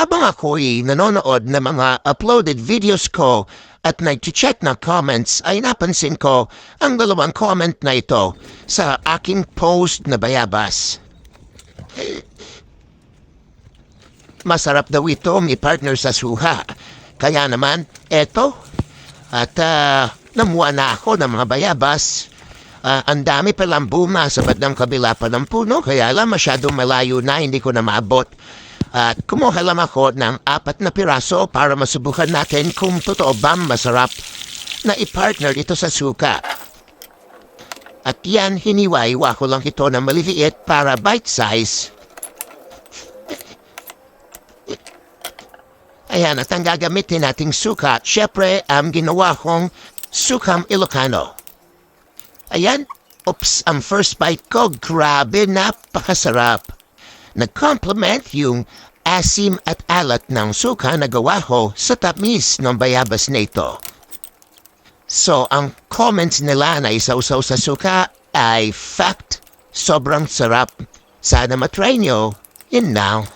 habang ako'y nanonood ng mga uploaded videos ko at nag-check ng comments ay napansin ko ang dalawang comment na ito sa aking post na bayabas. Masarap daw ito may partner sa suha. Kaya naman, eto. At ah, namuha na ako ng mga bayabas. Ah, ang dami palang bunga sa bandang kabila pa ng puno, kaya lang masyadong malayo na, hindi ko na maabot. At kumuha lang ako ng apat na piraso para masubukan natin kung totoo ba masarap na i-partner ito sa suka. At yan, hiniwa-iwa ko lang ito na maliliit para bite size. Ayan, at ang gagamitin nating suka, syempre, ang ginawa kong sukam Ilocano. Ayan, oops, ang first bite ko, grabe, napakasarap. Nag-complement yung asim at alat ng suka na gawa ko sa tamis ng bayabas na ito. So, ang comments nila na isaw-saw sa suka ay fact, sobrang sarap. Sana matry nyo. Yun now.